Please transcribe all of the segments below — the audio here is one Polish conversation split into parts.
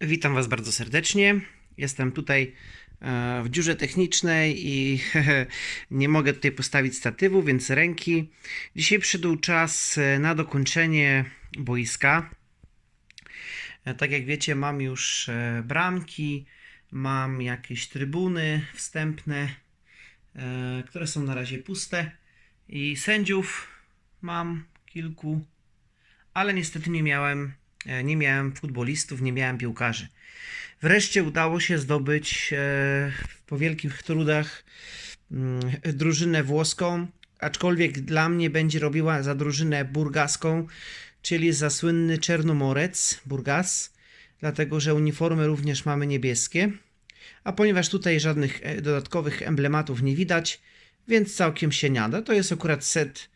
Witam Was bardzo serdecznie. Jestem tutaj e, w dziurze technicznej i nie mogę tutaj postawić statywu, więc ręki. Dzisiaj przyszedł czas e, na dokończenie boiska. E, Tak jak wiecie, mam już bramki, mam jakieś trybuny wstępne, które są na razie puste i sędziów mam kilku ale niestety nie miałem, nie miałem futbolistów, nie miałem piłkarzy. Wreszcie udało się zdobyć e, po wielkich trudach mm, drużynę włoską, aczkolwiek dla mnie będzie robiła za drużynę burgaską, czyli za słynny Czernomorec, Burgas, dlatego że uniformy również mamy niebieskie. A ponieważ tutaj żadnych e, dodatkowych emblematów nie widać, więc całkiem się nada. To jest akurat set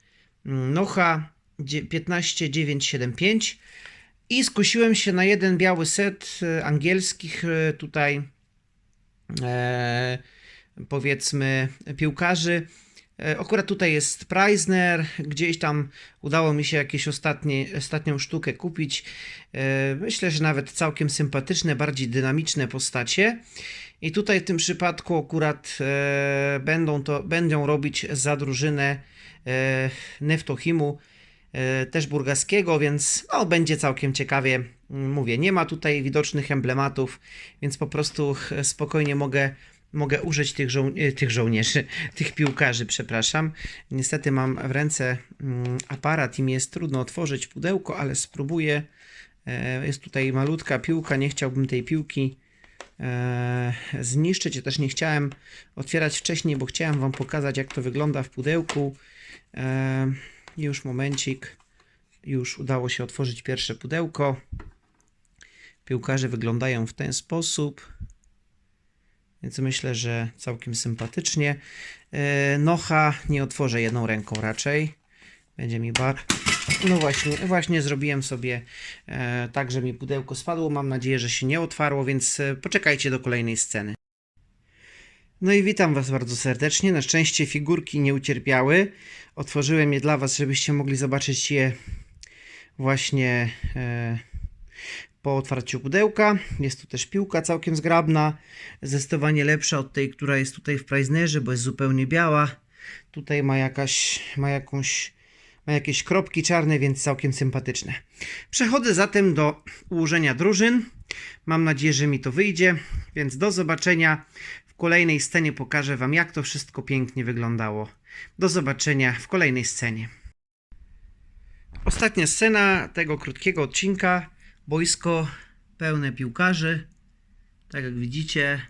mm, Nocha 15975 i skusiłem się na jeden biały set e, angielskich e, tutaj e, powiedzmy piłkarzy. E, Akurat tutaj jest Preisner, gdzieś tam udało mi się jakieś ostatnie, ostatnią sztukę kupić. Myślę, że nawet całkiem sympatyczne, bardziej dynamiczne postacie. I tutaj w tym przypadku akurat będą to będą robić za drużynę Neftochimu e, też burgaskiego, więc no, będzie całkiem ciekawie. Mm, Mówię, nie ma tutaj widocznych emblematów, więc po prostu e, spokojnie mogę, mogę użyć tych, żoł- e, tych żołnierzy, tych piłkarzy, przepraszam. Niestety mam w ręce mm, aparat i mi jest trudno otworzyć pudełko, ale spróbuję. E, Jest tutaj malutka piłka, nie chciałbym tej piłki e, zniszczyć. Ja też nie chciałem otwierać wcześniej, bo chciałem Wam pokazać, jak to wygląda w pudełku. Już momencik. Już udało się otworzyć pierwsze pudełko. Piłkarze wyglądają w ten sposób. Więc myślę, że całkiem sympatycznie. E, Nocha nie otworzę jedną ręką raczej. Będzie mi bar. No właśnie, właśnie zrobiłem sobie e, tak, że mi pudełko spadło. Mam nadzieję, że się nie otwarło, więc e, poczekajcie do kolejnej sceny. No i witam Was bardzo serdecznie. Na szczęście figurki nie ucierpiały. Otworzyłem je dla Was, żebyście mogli zobaczyć je właśnie e, po otwarciu pudełka. Jest tu też piłka całkiem zgrabna. Zdecydowanie lepsza od tej, która jest tutaj w Preisnerze, bo jest zupełnie biała. Tutaj ma jakaś, ma jakąś, ma jakieś kropki czarne, więc całkiem sympatyczne. Przechodzę zatem do ułożenia drużyn. Mam nadzieję, że mi to wyjdzie, więc do zobaczenia. Kolejnej scenie pokażę Wam, jak to wszystko pięknie wyglądało. Do zobaczenia w kolejnej scenie. Ostatnia scena tego krótkiego odcinka. Boisko pełne piłkarzy. Tak jak widzicie,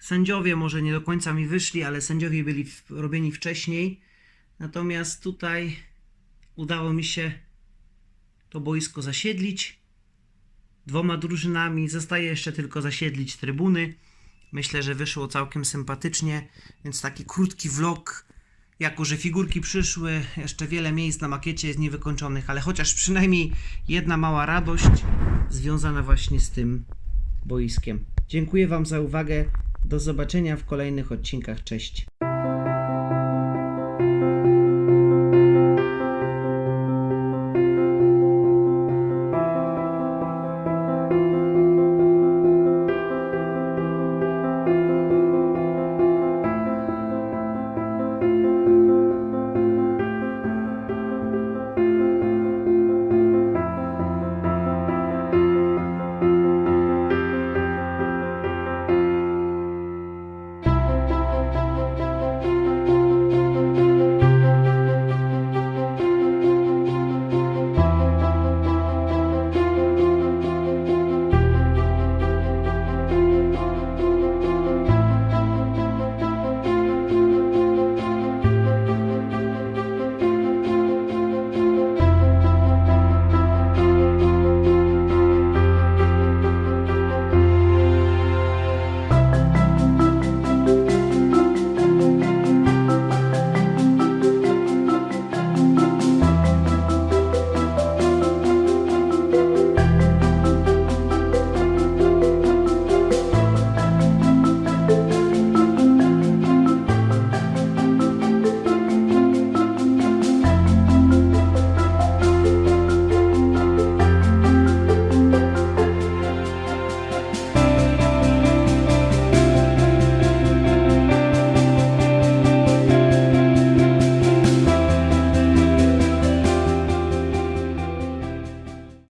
sędziowie może nie do końca mi wyszli, ale sędziowie byli robieni wcześniej. Natomiast tutaj udało mi się to boisko zasiedlić dwoma drużynami. Zostaje jeszcze tylko zasiedlić trybuny. Myślę, że wyszło całkiem sympatycznie, więc taki krótki vlog. Jako, że figurki przyszły, jeszcze wiele miejsc na makiecie jest niewykończonych, ale chociaż przynajmniej jedna mała radość związana właśnie z tym boiskiem. Dziękuję Wam za uwagę. Do zobaczenia w kolejnych odcinkach. Cześć.